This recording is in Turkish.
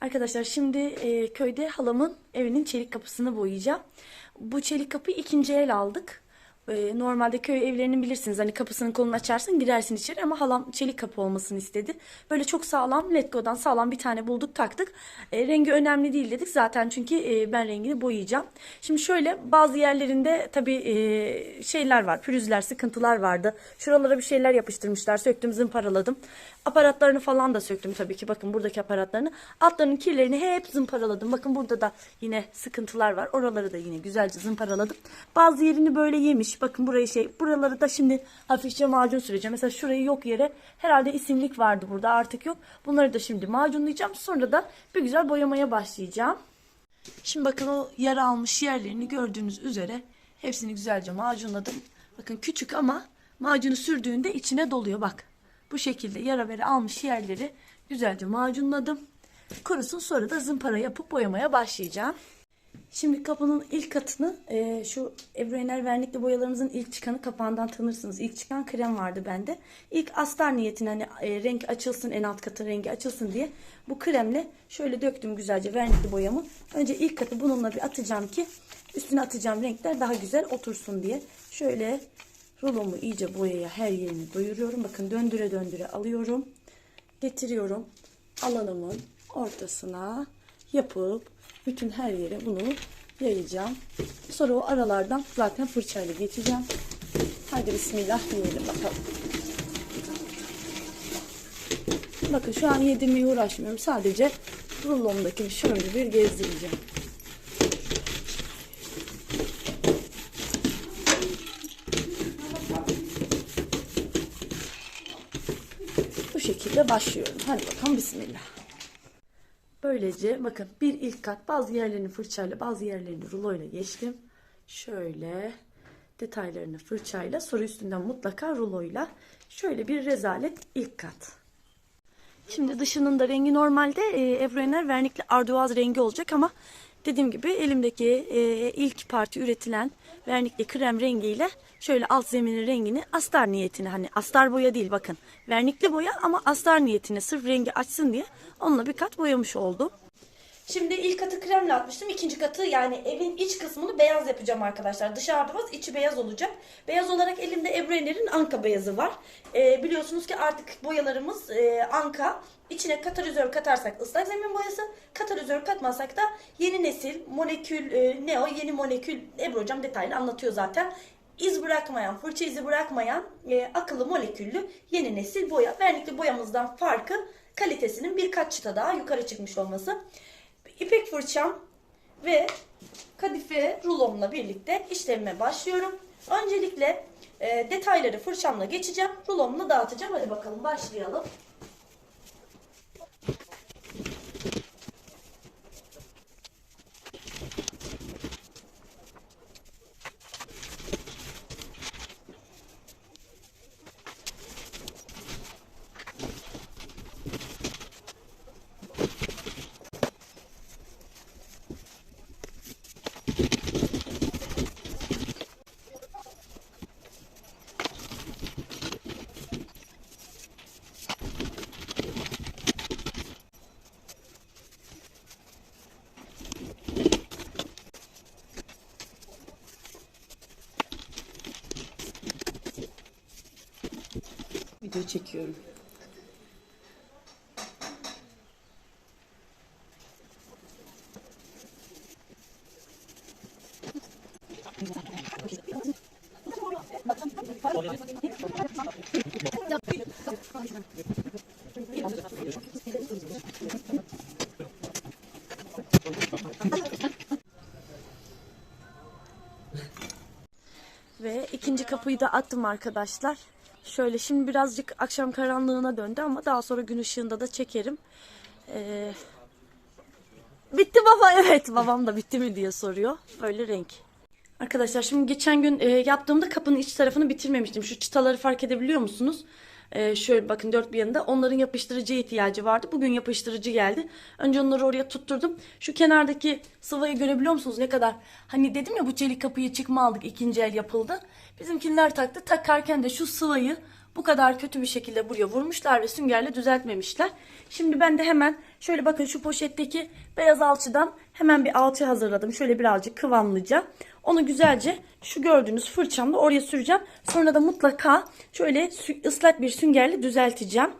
Arkadaşlar şimdi e, köyde halamın evinin çelik kapısını boyayacağım. Bu çelik kapıyı ikinci el aldık. E, normalde köy evlerinin bilirsiniz hani kapısının kolunu açarsın girersin içeri ama halam çelik kapı olmasını istedi. Böyle çok sağlam Letgo'dan sağlam bir tane bulduk taktık. E, rengi önemli değil dedik zaten çünkü e, ben rengini boyayacağım. Şimdi şöyle bazı yerlerinde tabii e, şeyler var pürüzler sıkıntılar vardı. Şuralara bir şeyler yapıştırmışlar söktüm zımparaladım. Aparatlarını falan da söktüm tabii ki bakın buradaki aparatlarını. Altlarının kirlerini hep zımparaladım. Bakın burada da yine sıkıntılar var. Oraları da yine güzelce zımparaladım. Bazı yerini böyle yemiş. Bakın burayı şey buraları da şimdi hafifçe macun süreceğim. Mesela şurayı yok yere herhalde isimlik vardı burada artık yok. Bunları da şimdi macunlayacağım. Sonra da bir güzel boyamaya başlayacağım. Şimdi bakın o yara almış yerlerini gördüğünüz üzere hepsini güzelce macunladım. Bakın küçük ama macunu sürdüğünde içine doluyor bak. Bu şekilde yara vere almış yerleri güzelce macunladım. Kurusun sonra da zımpara yapıp boyamaya başlayacağım. Şimdi kapının ilk katını e, şu Ebru vernikli boyalarımızın ilk çıkanı kapağından tanırsınız. İlk çıkan krem vardı bende. İlk astar niyetine hani e, renk açılsın en alt katın rengi açılsın diye bu kremle şöyle döktüm güzelce vernikli boyamı. Önce ilk katı bununla bir atacağım ki üstüne atacağım renkler daha güzel otursun diye. Şöyle rulomu iyice boyaya her yerini doyuruyorum. Bakın döndüre döndüre alıyorum. Getiriyorum alanımın ortasına yapıp bütün her yere bunu yayacağım. Sonra o aralardan zaten fırçayla geçeceğim. Hadi bismillah diyelim bakalım. Bakın şu an yedirmeye uğraşmıyorum. Sadece rullomdaki şöyle bir gezdireceğim. Bu şekilde başlıyorum. Hadi bakalım bismillah. Böylece bakın bir ilk kat bazı yerlerini fırçayla bazı yerlerini ruloyla geçtim. Şöyle detaylarını fırçayla sonra üstünden mutlaka ruloyla şöyle bir rezalet ilk kat. Şimdi dışının da rengi normalde e, Ebru vernikli ardoaz rengi olacak ama dediğim gibi elimdeki e, ilk parti üretilen vernikli krem rengiyle şöyle alt zeminin rengini astar niyetine hani astar boya değil bakın vernikli boya ama astar niyetine sırf rengi açsın diye onunla bir kat boyamış oldum. Şimdi ilk katı kremle atmıştım. İkinci katı yani evin iç kısmını beyaz yapacağım arkadaşlar. Dışı ardoğaz, içi beyaz olacak. Beyaz olarak elimde Ebru Ener'in Anka beyazı var. Ee, biliyorsunuz ki artık boyalarımız e, Anka. İçine katalizör katarsak ıslak zemin boyası, katalizör katmazsak da yeni nesil molekül, e, ne o yeni molekül Ebru hocam detaylı anlatıyor zaten. İz bırakmayan, fırça izi bırakmayan e, akıllı moleküllü yeni nesil boya. Vernikli boyamızdan farkı kalitesinin birkaç çıta daha yukarı çıkmış olması. İpek fırçam ve kadife rulomla birlikte işlemime başlıyorum. Öncelikle e, detayları fırçamla geçeceğim. Rulomla dağıtacağım. Hadi bakalım başlayalım. Video çekiyorum. Ve ikinci kapıyı da attım arkadaşlar. Şöyle şimdi birazcık akşam karanlığına döndü ama daha sonra gün ışığında da çekerim. Ee, bitti baba evet babam da bitti mi diye soruyor. Böyle renk. Arkadaşlar şimdi geçen gün e, yaptığımda kapının iç tarafını bitirmemiştim. Şu çıtaları fark edebiliyor musunuz? E, şöyle bakın dört bir yanında onların yapıştırıcı ihtiyacı vardı. Bugün yapıştırıcı geldi. Önce onları oraya tutturdum. Şu kenardaki sıvayı görebiliyor musunuz ne kadar? Hani dedim ya bu çelik kapıyı çıkma aldık ikinci el yapıldı. Bizimkiler taktı. Takarken de şu sıvayı bu kadar kötü bir şekilde buraya vurmuşlar ve süngerle düzeltmemişler. Şimdi ben de hemen şöyle bakın şu poşetteki beyaz alçıdan hemen bir alçı hazırladım. Şöyle birazcık kıvamlıca. Onu güzelce şu gördüğünüz fırçamla oraya süreceğim. Sonra da mutlaka şöyle ıslak bir süngerle düzelteceğim.